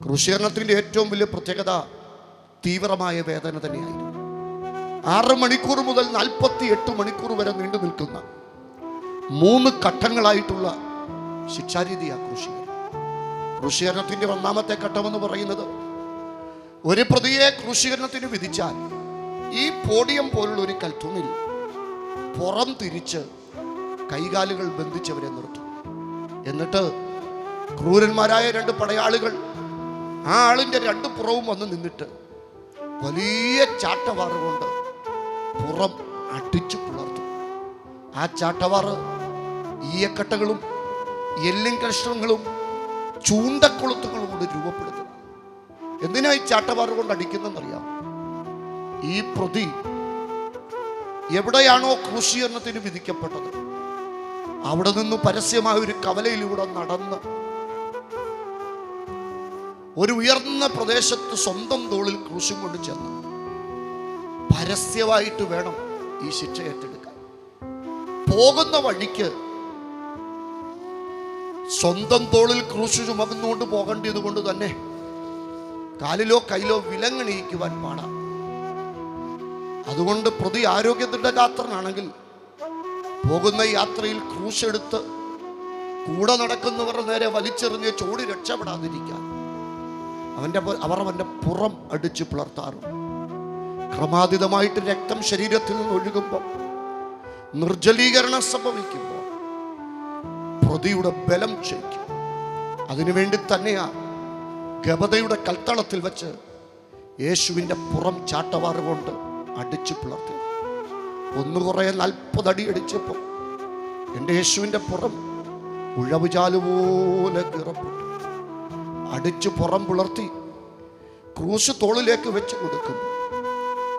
ക്രൂശീകരണത്തിന്റെ ഏറ്റവും വലിയ പ്രത്യേകത തീവ്രമായ വേദന തന്നെയായിരുന്നു. ആറ് മണിക്കൂർ മുതൽ നാൽപ്പത്തി എട്ട് മണിക്കൂർ വരെ നീണ്ടു നിൽക്കുന്ന മൂന്ന് ഘട്ടങ്ങളായിട്ടുള്ള ശിക്ഷാരീതിയാണ് ക്രൂശീകരണം. ക്രൂശീകരണത്തിന്റെ ഒന്നാമത്തെ ഘട്ടമെന്ന് പറയുന്നത് ഒരു പ്രതിയെ ക്രൂശീകരണത്തിന് വിധിച്ചാൽ ഈ പോഡിയം പോലുള്ള ഒരു കൽത്തുണിൽ പുറം തിരിച്ച് കൈകാലുകൾ ബന്ധിച്ചവരെ നിർത്തും. എന്നിട്ട് ക്രൂരന്മാരായ രണ്ട് പടയാളികൾ ആ ആളിന്റെ രണ്ട് പുറവും വന്ന് നിന്നിട്ട് വലിയ ചാട്ടവാറ് കൊണ്ട് പുറം അടിച്ചു പുലർത്തും. ആ ചാട്ടവാറ് ഈയക്കട്ടകളും എല്ലും കഷ്ണങ്ങളും ചൂണ്ടക്കൊളുത്തുകളും കൊണ്ട് രൂപപ്പെടുത്തുക എന്തിനാ ഈ ചാട്ടവാറ് കൊണ്ട് അടിക്കുന്നതെന്നറിയാം ഈ പ്രതി എവിടെയാണോ ക്രൂശീകരണത്തിന് വിധിക്കപ്പെട്ടത്. അവിടെ നിന്ന് പരസ്യമായ ഒരു കവലയിലൂടെ നടന്ന് ഒരു ഉയർന്ന പ്രദേശത്ത് സ്വന്തം തോളിൽ ക്രൂശും കൊണ്ട് ചെന്ന്. പരസ്യമായിട്ട് വേണം ഈ ശിക്ഷ ഏറ്റെടുക്കാൻ. പോകുന്ന വഴിക്ക് സ്വന്തം തോളിൽ ക്രൂശ് ചുമന്നുകൊണ്ട് പോകേണ്ടത് കൊണ്ട് തന്നെ കാലിലോ കയ്യിലോ വിലങ്ങണിയിക്കുവാൻ പാടാം. അതുകൊണ്ട് പ്രതി ആരോഗ്യത്തിന്റെ യാത്രനാണെങ്കിൽ പോകുന്ന യാത്രയിൽ ക്രൂശെടുത്ത് കൂടെ നടക്കുന്നവരുടെ നേരെ വലിച്ചെറിഞ്ഞ് ചോടി രക്ഷപ്പെടാതിരിക്കാൻ. അവന്റെ പു- അവർ അവന്റെ പുറം അടിച്ച് പുലർത്താറുണ്ട് ക്രമാതീതമായിട്ട് രക്തം ശരീരത്തിൽ നിന്ന് ഒഴുകുമ്പോൾ നിർജലീകരണം സംഭവിക്കുമ്പോൾ പ്രതിയുടെ ബലം ക്ഷയിക്കും. അതിനുവേണ്ടി തന്നെയാ ഗബതയുടെ കൽത്തളത്തിൽ വെച്ച് യേശുവിന്റെ പുറം ചാട്ടവാറുകൊണ്ട് അടിച്ചു പിളർത്തി ഒന്ന് കുറേ നാൽപ്പതടി അടിച്ചപ്പോൾ എന്റെ യേശുവിന്റെ പുറം ഉഴവുചാലുപോലെ കീറപ്പെട്ടു. അടിച്ചു പുറം പുലർത്തി ക്രൂശ് തോളിലേക്ക് വെച്ച് കൊടുക്കും.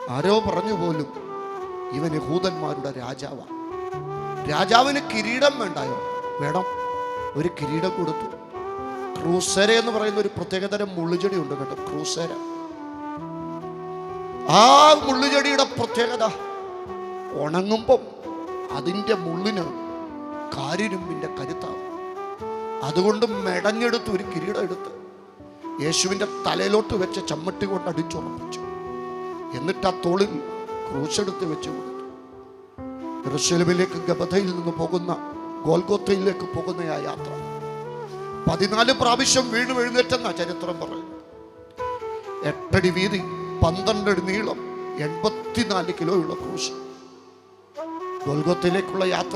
ആരോ പറഞ്ഞു പോലും ഇവൻ യഹൂദന്മാരുടെ രാജാവാണ് രാജാവിന് കിരീടം വേണ്ടായോ? വേണം. ഒരു കിരീടം കൊടുത്തു. ക്രൂസര എന്ന് പറയുന്ന ഒരു പ്രത്യേകതരം മുള്ളുചെടി ഉണ്ട് കേട്ടോ ക്രൂസര. ആ മുള്ളുചെടിയുടെ പ്രത്യേകത ഉണങ്ങുമ്പം അതിന്റെ മുള്ളിന് കാരിരുമ്പിന്റെ കരുത്താവും. അതുകൊണ്ട് മെടഞ്ഞെടുത്ത് ഒരു കിരീടം എടുത്ത് യേശുവിന്റെ തലയിലോട്ട് വെച്ച ചമ്മട്ടി കൊണ്ട് അടിച്ചുറപ്പിച്ചു എന്നിട്ട് ആ തോളിൽ ക്രൂശെടുത്ത് വെച്ച് കൊടുത്തു. യെരൂശലേമിലേക്ക് ഗബധയിൽ നിന്ന് പോകുന്ന ഗോൽഗോത്തയിലേക്ക് പോകുന്ന ആ യാത്ര. പതിനാല് പ്രാവശ്യം വീണ് എഴുന്നേറ്റെന്ന ചരിത്രം പറയുന്നു എട്ടടി വീതി പന്ത്രണ്ടടി നീളം എൺപത്തിനാല് കിലോയുള്ള ക്രൂശ്. ഗോൽഗോത്തയിലേക്കുള്ള യാത്ര